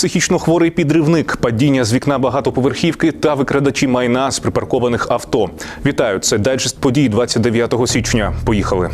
Психічно хворий підривник, падіння з вікна багатоповерхівки та викрадачі майна з припаркованих авто. Вітаю, це дайджест подій 29 січня. Поїхали.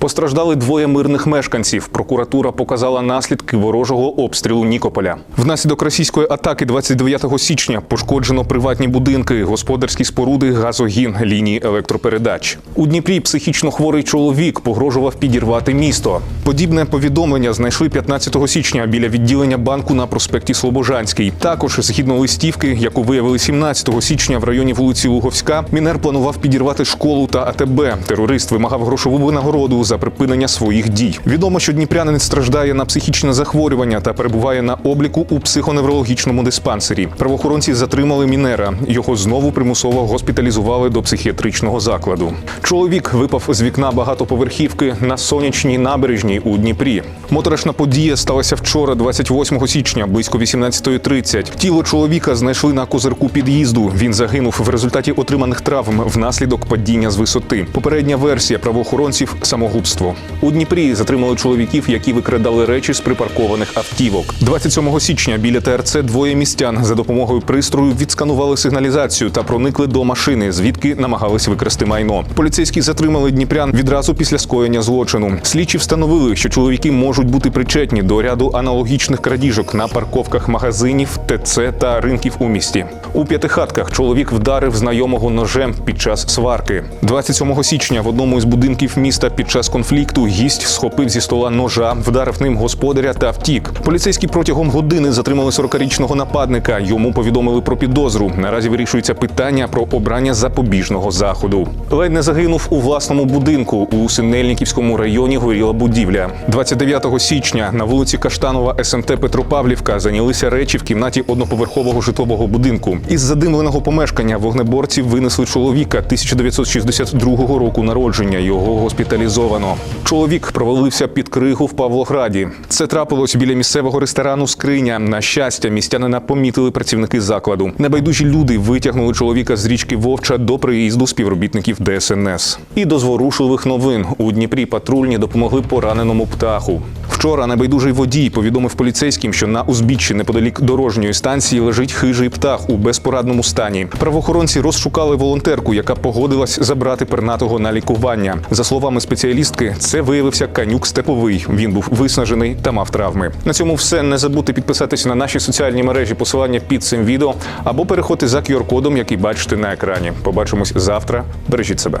Постраждали двоє мирних мешканців. Прокуратура показала наслідки ворожого обстрілу Нікополя. Внаслідок російської атаки 29 січня пошкоджено приватні будинки, господарські споруди, газогін, лінії електропередач. У Дніпрі психічно хворий чоловік погрожував підірвати місто. Подібне повідомлення знайшли 15 січня біля відділення банку на проспекті Слобожанський. Також, згідно листівки, яку виявили 17 січня в районі вулиці Луговська, Мінер планував підірвати школу та АТБ. Терорист вимагав грошову винагороду за припинення своїх дій. Відомо, що дніпрянин страждає на психічне захворювання та перебуває на обліку у психоневрологічному диспансері. Правоохоронці затримали мінера. Його знову примусово госпіталізували до психіатричного закладу. Чоловік випав з вікна багатоповерхівки на сонячній набережній у Дніпрі. Моторошна подія сталася вчора, 28 січня, близько 18.30. Тіло чоловіка знайшли на козирку під'їзду. Він загинув в результаті отриманих травм внаслідок падіння з висоти. Попередня версія правоохоронців самогубство. У Дніпрі затримали чоловіків, які викрадали речі з припаркованих автівок. 27 січня біля ТРЦ двоє містян за допомогою пристрою відсканували сигналізацію та проникли до машини, звідки намагались викрасти майно. Поліцейські затримали дніпрян відразу після скоєння злочину. Слідчі встановили, що чоловіки можуть бути причетні до ряду аналогічних крадіжок на парковках магазинів, ТЦ та ринків у місті. У п'ятихатках чоловік вдарив знайомого ножем під час сварки. 27 січня в одному із будинків міста під час конфлікту гість схопив зі стола ножа, вдарив ним господаря та втік. Поліцейські протягом години затримали 40-річного нападника. Йому повідомили про підозру. Наразі вирішується питання про обрання запобіжного заходу. Ледь не загинув у власному будинку. У Синельниківському районі горіла будівля. 29 січня на вулиці Каштанова СМТ Петропавлівка зайнялися речі в кімнаті одноповерхового житлового будинку. Із задимленого помешкання вогнеборці винесли чоловіка 1962 року народження. Його госпіталізовано. Чоловік провалився під кригу в Павлограді. Це трапилось біля місцевого ресторану Скриня. На щастя, містянина помітили працівники закладу. Небайдужі люди витягнули чоловіка з річки Вовча до приїзду співробітників ДСНС. І до зворушливих новин у Дніпрі патрульні допомогли пораненому птаху. Вчора небайдужий водій повідомив поліцейським, що на узбіччі неподалік дорожньої станції лежить хижий птах у безпорадному стані. Правоохоронці розшукали волонтерку, яка погодилась забрати пернатого на лікування. За словами спеціалістки, це виявився канюк степовий. Він був виснажений та мав травми. На цьому все не забудьте підписатися на наші соціальні мережі. Посилання під цим відео або переходьте за QR-кодом, який бачите на екрані. Побачимось завтра. Бережіть себе.